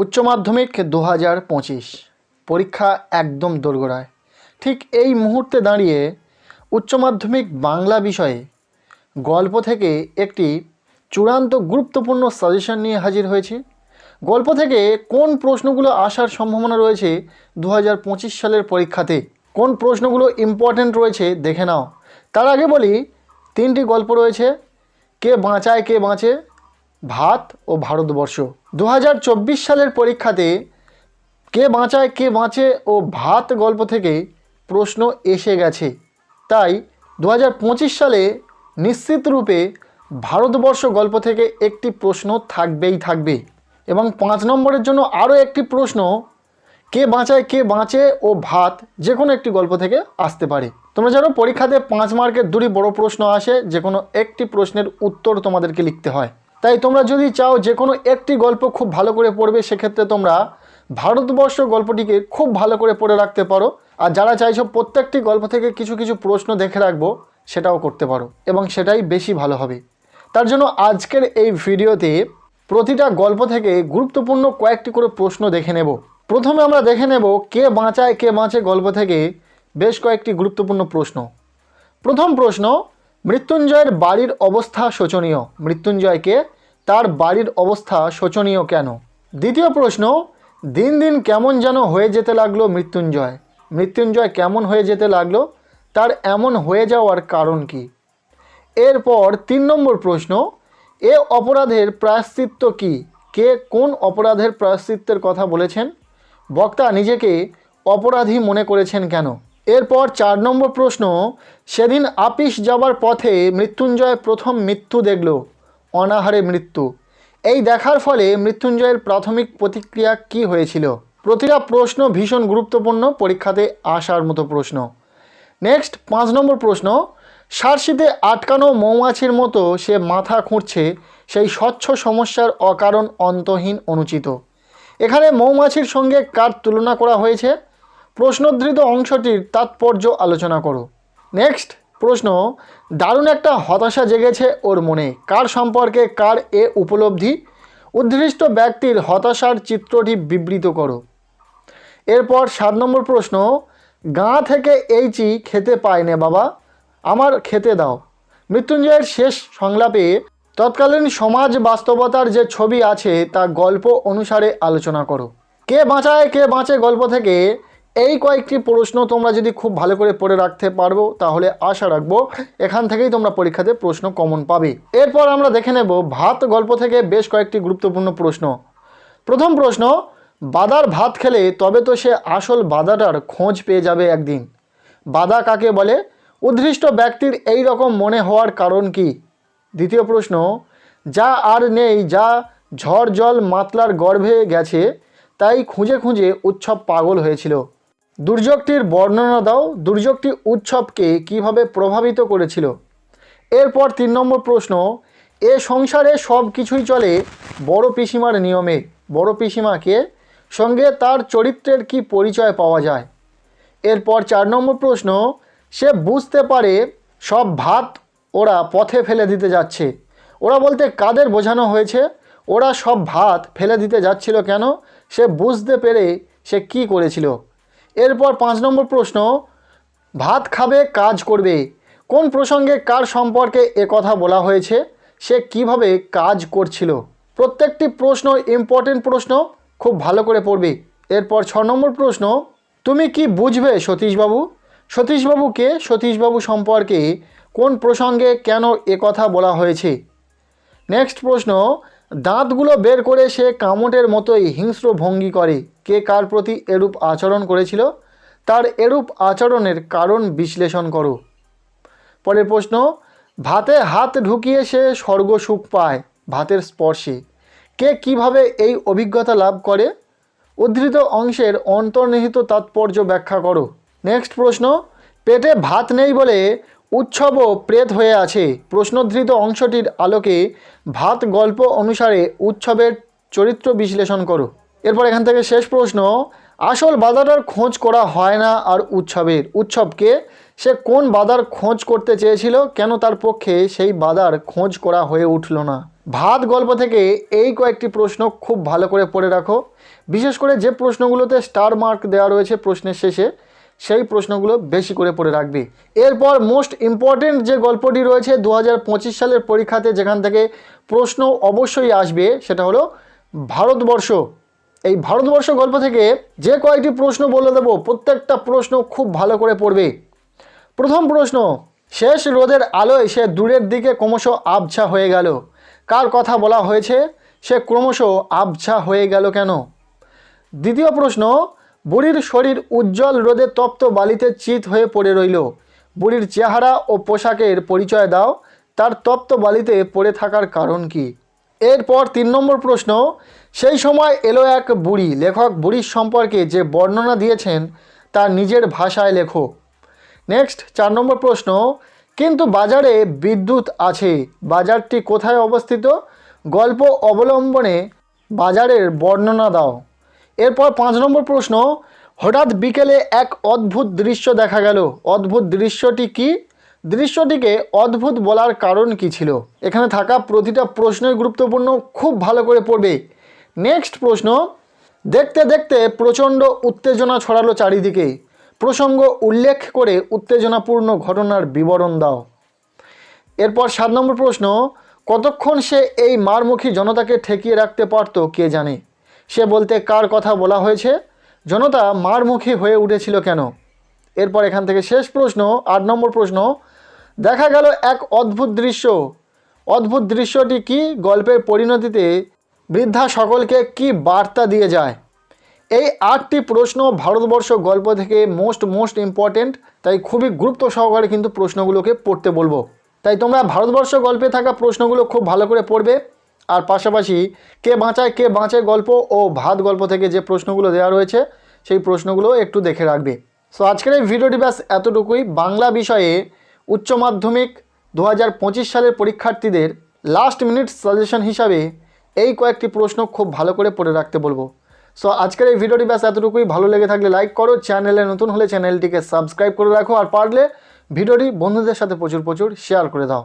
উচ্চ মাধ্যমিক দু হাজার পঁচিশ, পরীক্ষা একদম দোরগোড়ায়। ঠিক এই মুহূর্তে দাঁড়িয়ে উচ্চ মাধ্যমিক বাংলা বিষয়ে গল্প থেকে একটি চূড়ান্ত গুরুত্বপূর্ণ সাজেশন নিয়ে হাজির হয়েছি। গল্প থেকে কোন প্রশ্নগুলো আসার সম্ভাবনা রয়েছে দু হাজার পঁচিশ সালের পরীক্ষাতে? কোন প্রশ্নগুলো ইম্পর্ট্যান্ট রয়েছে দেখে নাও। তার আগে বলি, তিনটি গল্প রয়েছে। কে বাঁচায়, কে বাঁচে? ভাত ও ভারতবর্ষ। দু হাজার চব্বিশ সালের পরীক্ষাতে কে বাঁচায়, কে বাঁচে ও ভাত গল্প থেকে প্রশ্ন এসে গেছে। তাই দু হাজার পঁচিশ সালে নিশ্চিত রূপে ভারতবর্ষ গল্প থেকে একটি প্রশ্ন থাকবেই থাকবে এবং পাঁচ নম্বরের জন্য আরও একটি প্রশ্ন, কে বাঁচায়, কে বাঁচে ও ভাত যে কোনো একটি গল্প থেকে আসতে পারে। তোমরা জানো, পরীক্ষাতে পাঁচ মার্কের দুটি বড় প্রশ্ন আসে যে কোনো একটি প্রশ্নের উত্তর তোমাদেরকে লিখতে হয়। তাই তোমরা যদি চাও যে কোনো একটি গল্প খুব ভালো করে পড়বে, সেক্ষেত্রে তোমরা ভারতবর্ষ গল্পটিকে খুব ভালো করে পড়ে রাখতে পারো। আর যারা চাইছো প্রত্যেকটি গল্প থেকে কিছু কিছু প্রশ্ন দেখে রাখব, সেটাও করতে পারো এবং সেটাই বেশি ভালো হবে। তার জন্য আজকের এই ভিডিওতে প্রতিটা গল্প থেকে গুরুত্বপূর্ণ কয়েকটি করে প্রশ্ন দেখে নেব। প্রথমে আমরা দেখে নেব কে বাঁচায়, কে বাঁচে গল্প থেকে বেশ কয়েকটি গুরুত্বপূর্ণ প্রশ্ন। প্রথম প্রশ্ন মৃত্যুঞ্জয়ের বাড়ির অবস্থা শোচনীয়। মৃত্যুঞ্জয়কে তার বাড়ির অবস্থা শোচনীয় কেন? দ্বিতীয় প্রশ্ন, দিন দিন কেমন যেন হয়ে যেতে লাগল মৃত্যুঞ্জয়। মৃত্যুঞ্জয় কেমন হয়ে যেতে লাগল? তার এমন হয়ে যাওয়ার কারণ কি? এরপর তিন নম্বর প্রশ্ন, এ অপরাধের প্রায়শ্চিত্ত কি? কে কোন অপরাধের প্রায়শ্চিত্তের কথা বলেছেন? বক্তা নিজেকে অপরাধী মনে করেছেন কেন? এরপর চার নম্বর প্রশ্ন, সেদিন আপিস যাবার পথে মৃত্যুঞ্জয় প্রথম মৃত্যু দেখল, অনাহারে মৃত্যু। এই দেখার ফলে মৃত্যুঞ্জয়ের প্রাথমিক প্রতিক্রিয়া কি হয়েছিল? প্রতিটা প্রশ্ন ভীষণ গুরুত্বপূর্ণ, পরীক্ষাতে আসার মতো প্রশ্ন। নেক্সট, পাঁচ নম্বর প্রশ্ন সারশিতে আটকানো মৌমাছির মতো সে মাথা খুঁড়ছে, সেই স্বচ্ছ সমস্যার অকারণ অন্তহীন অনুচিত। এখানে মৌমাছির সঙ্গে কার তুলনা করা হয়েছে? প্রশ্নোদ্ধৃত অংশটির তাৎপর্য আলোচনা করো। নেক্সট প্রশ্ন, দারুণ একটা হতাশা জেগেছে ওর মনে। কার সম্পর্কে কার এ উপলব্ধি? উদ্ধৃষ্ট ব্যক্তির হতাশার চিত্রটি বিবৃত করো। এরপর সাত নম্বর প্রশ্ন, গাঁ থেকে এই চি খেতে পায় না বাবা, আমার খেতে দাও। মৃত্যুঞ্জয়ের শেষ সংলাপে, তৎকালীন সমাজ বাস্তবতার যে ছবি আছে তা গল্প অনুসারে আলোচনা করো। কে বাঁচায়, কে বাঁচে গল্প থেকে? এই কয়েকটি প্রশ্ন তোমরা যদি খুব ভালো করে পড়ে রাখতে পারব, তাহলে আশা রাখব এখান থেকেই তোমরা পরীক্ষাতে প্রশ্ন কমন পাবে। এরপর আমরা দেখে নেব ভাত গল্প থেকে বেশ কয়েকটি গুরুত্বপূর্ণ প্রশ্ন। প্রথম প্রশ্ন, বাদার ভাত খেলে তবে তো সে আসল বাদাটার খোঁজ পেয়ে যাবে একদিন। বাদা কাকে বলে? উদ্ধৃষ্ট ব্যক্তির এই রকম মনে হওয়ার কারণ কি? দ্বিতীয় প্রশ্ন, যা আর নেই, যা ঝড় জল মাতলার গর্ভে গেছে, তাই খুঁজে খুঁজে উৎসব পাগল হয়েছিল। দুর্যোগটির বর্ণনা দাও। দুর্যোগটি উৎসবকে কীভাবে প্রভাবিত করেছিল? এরপর তিন নম্বর প্রশ্ন, এ সংসারে সব কিছুই চলে বড় পিসিমার নিয়মে। বড় পিসিমাকে সঙ্গে তার চরিত্রের কি পরিচয় পাওয়া যায়? এরপর চার নম্বর প্রশ্ন, সে বুঝতে পারে সব ভাত ওরা পথে ফেলে দিতে যাচ্ছে। ওরা বলতে কাদের বোঝানো হয়েছে? ওরা সব ভাত ফেলে দিতে যাচ্ছিল কেন? সে বুঝতে পেরে সে কি করেছিল? এরপর পাঁচ নম্বর প্রশ্ন, ভাত খাবে, কাজ করবে। কোন প্রসঙ্গে কার সম্পর্কে এ কথা বলা হয়েছে? সে কীভাবে কাজ করছিল? প্রত্যেকটি প্রশ্ন ইম্পর্টেন্ট প্রশ্ন, খুব ভালো করে পড়বে। এরপর ছ নম্বর প্রশ্ন, তুমি কি বুঝবে সতীশবাবু? সতীশবাবুকে সতীশবাবু সম্পর্কে কোন প্রসঙ্গে কেন কথা বলা হয়েছে? নেক্সট প্রশ্ন দাঁতগুলো বের করে সে কামটের মতোই হিংস্র ভঙ্গি করে। কে কার প্রতি এরূপ আচরণ করেছিল? তার এরূপ আচরণের কারণ বিশ্লেষণ করো। পরের প্রশ্ন, ভাতে হাত ঢুকিয়ে সে স্বর্গ সুখ পায়, ভাতের স্পর্শে। কে কীভাবে এই অভিজ্ঞতা লাভ করে? উদ্ধৃত অংশের অন্তর্নিহিত তাৎপর্য ব্যাখ্যা করো। নেক্সট প্রশ্ন, পেটে ভাত নেই বলে উৎসবও প্রেত হয়ে আছে। প্রশ্নধৃত অংশটির আলোকে ভাত গল্প অনুসারে উৎসবের চরিত্র বিশ্লেষণ করো। এরপর এখান থেকে শেষ প্রশ্ন, আসল বাধাটার খোঁজ করা হয় না আর উৎসবের? উৎসবকে সে কোন বাধার খোঁজ করতে চেয়েছিল? কেন তার পক্ষে সেই বাধার খোঁজ করা হয়ে উঠল না? ভাত গল্প থেকে এই কয়েকটি প্রশ্ন খুব ভালো করে পড়ে রাখো। বিশেষ করে যে প্রশ্নগুলোতে স্টার মার্ক দেওয়া রয়েছে প্রশ্নের শেষে সেই প্রশ্নগুলো বেশি করে পড়ে রাখবি। এরপর মোস্ট ইম্পর্টেন্ট যে গল্পটি রয়েছে দু হাজার পঁচিশ সালের পরীক্ষাতে যেখান থেকে প্রশ্ন অবশ্যই আসবে, সেটা হলো ভারতবর্ষ। এই ভারতবর্ষ গল্প থেকে যে কয়েকটি প্রশ্ন বলে দেবো, প্রত্যেকটা প্রশ্ন খুব ভালো করে পড়বে। প্রথম প্রশ্ন, শেষ রোদের আলোয় সে দূরের দিকে ক্রমশ আবছা হয়ে গেল। কার কথা বলা হয়েছে? সে ক্রমশ আবছা হয়ে গেল কেন? দ্বিতীয় প্রশ্ন বুড়ির শরীর উজ্জ্বল রোদে তপ্ত বালিতে চিত হয়ে পড়ে রইল। বুড়ির চেহারা ও পোশাকের পরিচয় দাও, তার তপ্ত বালিতে পড়ে থাকার কারণ কি? এরপর তিন নম্বর প্রশ্ন, সেই সময় এলো এক বুড়ি। লেখক বুড়ির সম্পর্কে যে বর্ণনা দিয়েছেন তার নিজের ভাষায় লেখো। নেক্সট, চার নম্বর প্রশ্ন, কিন্তু বাজারে বিদ্যুৎ আছে, বাজারটি কোথায় অবস্থিত? গল্প অবলম্বনে বাজারের বর্ণনা দাও। এরপর পাঁচ নম্বর প্রশ্ন, হঠাৎ বিকেলে এক অদ্ভুত দৃশ্য দেখা গেল। অদ্ভুত দৃশ্যটি কি? দৃশ্যটিকে অদ্ভুত বলার কারণ কি ছিল? এখানে থাকা প্রতিটা প্রশ্নই গুরুত্বপূর্ণ, খুব ভালো করে পড়বে। নেক্সট প্রশ্ন, দেখতে দেখতে প্রচণ্ড উত্তেজনা ছড়ালো চারিদিকে। প্রসঙ্গ উল্লেখ করে উত্তেজনাপূর্ণ ঘটনার বিবরণ দাও। এরপর সাত নম্বর প্রশ্ন, কতক্ষণ সে এই মারমুখী জনতাকে ঠেকিয়ে রাখতে পারত কে জানে? সে বলতে, কার কথা বলা হয়েছে? জনতা মার মারমুখী হয়ে উঠেছিল কেন? এরপর এখান থেকে শেষ প্রশ্ন, আট নম্বর প্রশ্ন, দেখা গেল এক অদ্ভুত দৃশ্য। অদ্ভুত দৃশ্যটি কি? গল্পের পরিণতিতে বৃদ্ধা সকলকে কি বার্তা দিয়ে যায়? এই আটটি প্রশ্ন ভারতবর্ষ গল্প থেকে মোস্ট মোস্ট ইম্পর্টেন্ট, তাই খুবই গুরুত্ব সহকারে কিন্তু প্রশ্নগুলোকে পড়তে বলব। তাই তোমরা ভারতবর্ষ গল্পে থাকা প্রশ্নগুলো খুব ভালো করে পড়বে। আর পাশাপাশি কে বাঁচায়, কে বাঁচে গল্প ও ভাত গল্প থেকে যে প্রশ্নগুলো দেওয়া রয়েছে, সেই প্রশ্নগুলো একটু দেখে রাখবে। সো আজকের এই ভিডিওটি ব্যাস এতটুকুই। বাংলা বিষয়ে উচ্চ মাধ্যমিক দু হাজার পঁচিশ সালের পরীক্ষার্থীদের লাস্ট মিনিট সাজেশন হিসাবে এই কয়েকটি প্রশ্ন খুব ভালো করে পড়ে রাখতে বলব। সো আজকের এই ভিডিওটি ব্যাস এতটুকুই। ভালো লেগে থাকলে লাইক করো। চ্যানেলে নতুন হলে চ্যানেলটিকে সাবস্ক্রাইব করে রাখো। আর পারলে ভিডিওটি বন্ধুদের সাথে প্রচুর প্রচুর শেয়ার করে দাও।